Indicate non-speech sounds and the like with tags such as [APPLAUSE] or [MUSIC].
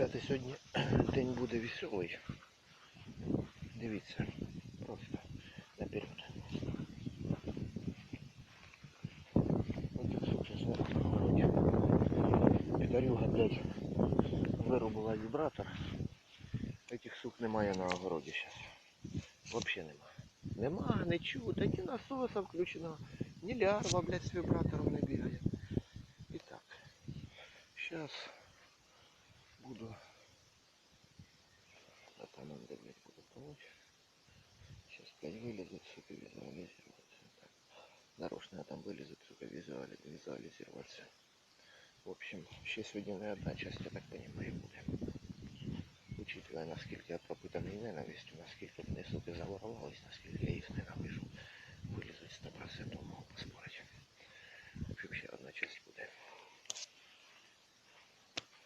ребята, сьогодні [CLEARS THROAT] день буде веселий. Дивіться, просто наперед. Зараз. Підарюга, блядь, вирубила вібратор. Этих сук немає на огороді зараз. Вообще нема. Нема, не чути, ні насоса включено, ні лярва, блядь, з вібратором не бігає. І так. Сейчас А там он, блядь, буду помочь. Сейчас, блядь, вылезут, сука, визуализироваться. Так. Нарочно я там вылезут, сука, визуали, визуализироваться. В общем, ще сьогодні не одна часть, я так понимаю, буде. Учитывая, наскільки я пропитаний ненавистю, наскільки вони, суки, заворовались, наскільки я їх ненавижу.